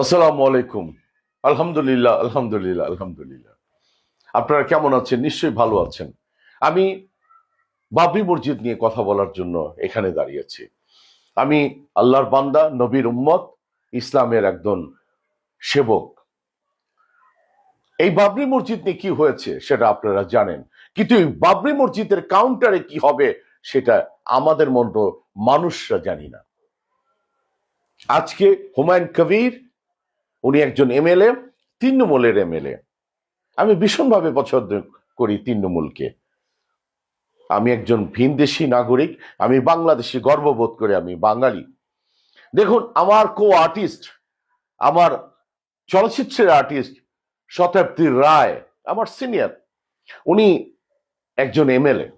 আসসালামু আলাইকুম। আলহামদুলিল্লাহ আলহামদুলিল্লাহ আলহামদুলিল্লাহ। আপনারা কেমন আছেন? নিশ্চয়ই ভালো আছেন। আমি বাবরি মসজিদ নিয়ে কথা বলার জন্য এখানে দাঁড়িয়েছি আমি আল্লাহর বান্দা, নবীর উম্মত, ইসলামের একজন সেবক। এই বাবরি মসজিদ নিয়ে কি হয়েছে সেটা আপনারা জানেন। কিন্তু এই বাবরি মসজিদের কাউন্টারে কি হবে সেটা আমাদের মতো মানুষরা জানি না। আজকে হুমায়ুন কবির উনি একজন এমএলএ, তৃণমূলের এমএলএ। আমি ভীষণভাবে পছন্দ করি তৃণমূলকে। আমি একজন ভিনদেশি নাগরিক, আমি বাংলাদেশি গর্ববোধ করে আমি বাঙালি। দেখুন, আমার কো আর্টিস্ট আমার চলচ্চিত্রের আর্টিস্ট শতাব্দী রায়, আমার সিনিয়র, উনি একজন এমএলএ।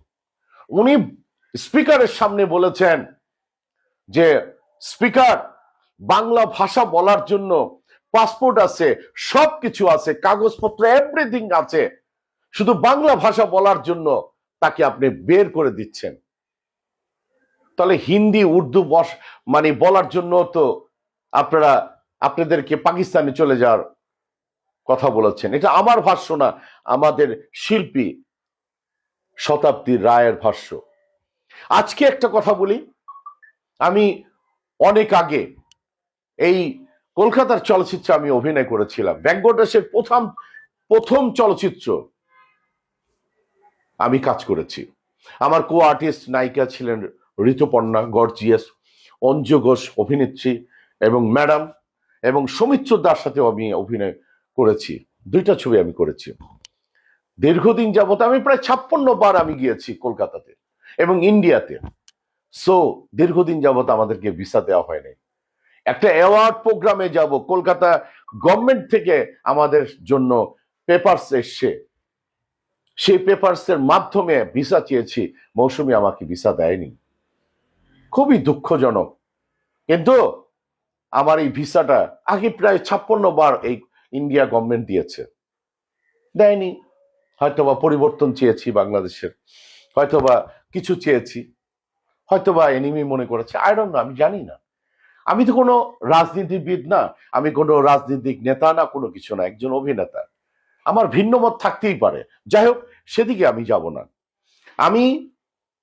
উনি স্পিকারের সামনে বলেছেন যে, স্পিকার, বাংলা ভাষা বলার জন্য পাসপোর্ট আছে সব কিছু আছে, কাগজপত্র এভরিথিং আছে। শুধু বাংলা ভাষা বলার জন্য তাকে আপনি বের করে দিচ্ছেন। তাহলে হিন্দি, উর্দু বস মানে বলার জন্য তো আপনারা, আপনাদেরকে পাকিস্তানে চলে যাওয়ার কথা বলেছেন। এটা আমার ভাষ্য না, আমাদের শিল্পী শতাব্দী রায়ের ভাষ্য। আজকে একটা কথা বলি। আমি অনেক আগে এই কলকাতার চলচ্চিত্রে আমি অভিনয় করেছিলাম। ব্যাঙ্গদেশের প্রথম প্রথম চলচ্চিত্র আমি কাজ করেছি। আমার কো আর্টিস্ট নায়িকা ছিলেন ঋতুপর্ণা গর্জিয়াস অঞ্জু ঘোষ, অভিনেত্রী এবং ম্যাডাম এবং সৌমিত্র দার সাথেও আমি অভিনয় করেছি। দুইটা ছবি আমি করেছি। দীর্ঘদিন যাবত আমি প্রায় ছাপ্পান্ন বার আমি গিয়েছি কলকাতাতে এবং ইন্ডিয়াতে। সো দীর্ঘদিন যাবত আমাদেরকে ভিসা দেওয়া হয়নি। একটা অ্যাওয়ার্ড প্রোগ্রামে যাব। কলকাতা গভর্নমেন্ট থেকে আমাদের জন্য পেপারস এসছে। সেই পেপারস এর মাধ্যমে ভিসা চেয়েছি। মৌসুমি আমাকে ভিসা দেয়নি। খুবই দুঃখজনক। কিন্তু আমার এই ভিসাটা আগে প্রায় ছাপ্পান্ন বার এই ইন্ডিয়া গভর্নমেন্ট দিয়েছে। দেয়নি। হয়তোবা পরিবর্তন চেয়েছি বাংলাদেশের। হয়তোবা কিছু চেয়েছি। হয়তোবা এনিমি মনে করেছে। আয়রন না আমি জানি না। আমি তো কোনো রাজনীতিবিদ না, আমি কোনো রাজনীতিক নেতা না, কোনো কিছু না, একজন অভিনেতা। আমার ভিন্ন মত থাকতেই পারে। যাই হোক, সেদিকে আমি যাব না। আমি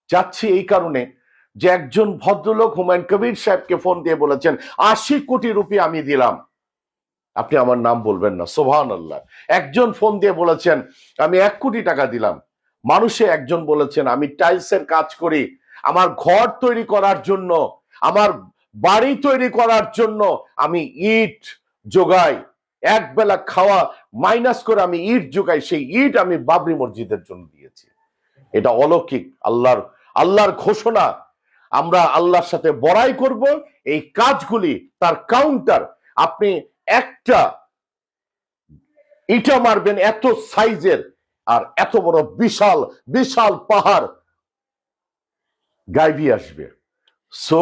যাচ্ছি এই কারণে যে একজন ভদ্রলোক হুমায়ুন কবির সাহেবকে ফোন দিয়ে বলেছেন, আশি কোটি রুপি আমি দিলাম। আপনি আমার নাম বলবেন না সোভান আল্লাহ একজন ফোন দিয়ে বলেছেন, আমি এক কোটি টাকা দিলাম। মানুষে একজন বলেছেন, আমি টাইলসের কাজ করি। আমার ঘর তৈরি করার জন্য আমার বাড়ি তৈরি করার জন্য আমি ইট যোগাই এক বেলা খাওয়া মাইনাস করে আমি ইট যোগাই সেই ইট আমি বাবরি মসজিদের জন্য দিয়েছি। এটা অলৌকিক, আল্লাহর আল্লাহর ঘোষণা। আমরা আল্লাহর সাথে বড়াই করব, এই কাজগুলি, তার কাউন্টার আপনি একটা ইটা মারবেন এত সাইজের, আর এত বড় বিশাল বিশাল পাহাড়। গাইবি আসবে। সো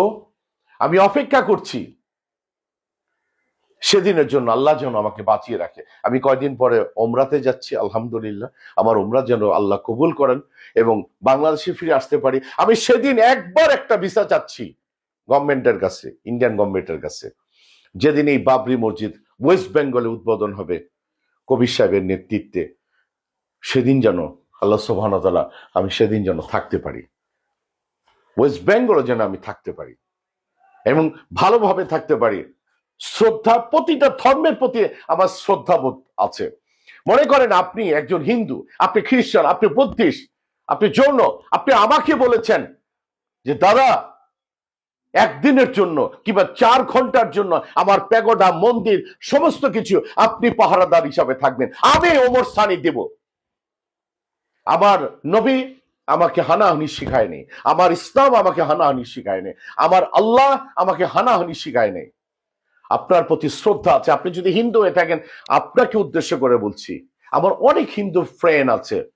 আমি অপেক্ষা করছি। সেদিনের জন্য আল্লাহ যেন আমাকে বাঁচিয়ে রাখে। আমি কয়দিন পরে ওমরাতে যাচ্ছি, আলহামদুলিল্লাহ। আমার ওমরা যেন আল্লাহ কবুল করেন এবং বাংলাদেশে ফিরে আসতে পারি। আমি সেদিন একবার একটা ভিসা চাচ্ছি গভর্নমেন্টের কাছে, ইন্ডিয়ান গভর্নমেন্টের কাছে। যেদিন এই বাবরি মসজিদ ওয়েস্ট বেঙ্গলে উদ্বোধন হবে কবির সাহেবের নেতৃত্বে। সেদিন যেন আল্লাহ সোহানতালা আমি সেদিন যেন থাকতে পারি। ওয়েস্ট বেঙ্গলে যেন আমি থাকতে পারি। এবং ভালোভাবে থাকতে পারি। শ্রদ্ধা প্রতিটা ধর্মের প্রতি আমার শ্রদ্ধাবোধ আছে। মনে করেন আপনি একজন হিন্দু, আপনি খ্রিস্টান, আপনি বুদ্ধিস্ট, আপনি জৈন, আপনি আমাকে বলেছেন যে, দাদা, একদিনের জন্য কিংবা চার ঘণ্টার জন্য আমার প্যাগোডা, মন্দির, সমস্ত কিছু আপনি পাহারাদার হিসাবে থাকবেন। আমি ওমর স্থানে দেব। আমার নবী আমাকে হানাহানি শিখায়নি। আমার ইসলাম আমাকে হানাহানি শিখায়নি। আমার আল্লাহ আমাকে হানাহানি শিখায়নি। আপনার প্রতি শ্রদ্ধা আছে। আপনি যদি হিন্দু হয়ে থাকেন, আপনাকে উদ্দেশ্য করে বলছি, আমার অনেক হিন্দু ফ্রেন্ড আছে।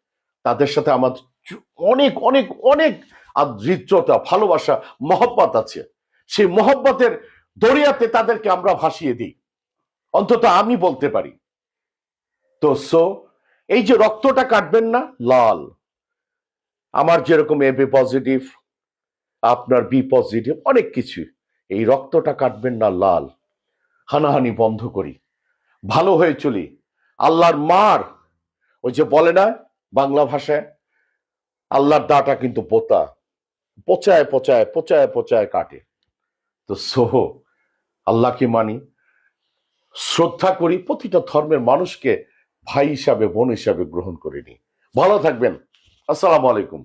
তাদের সাথে আমার অনেক অনেক অনেক হৃদ্রতা ভালোবাসা, মহব্বত আছে। সেই মহব্বতের দরিয়াতে তাদেরকে আমরা ভাসিয়ে দিই। অন্তত আমি বলতে পারি। তো সো এই যে রক্তটা কাটবেন না, লাল। আমার যেরকম এ বি পজিটিভ আপনার বি পজিটিভ অনেক কিছু। এই রক্তটা কাটবেন না লাল। হানাহানি বন্ধ করি। ভালো হয়ে চলি। আল্লাহর মার, ওই যে বলে না বাংলা ভাষায়, আল্লাহর দাটা কিন্তু পোতা। পচায় পচায় পচায় পচায় কাটে। তো সোহ আল্লাহকে মানি। শ্রদ্ধা করি, প্রতিটা ধর্মের মানুষকে ভাই হিসাবে, বোন হিসাবে গ্রহণ করিনি ভালো থাকবেন। আসসালামু আলাইকুম।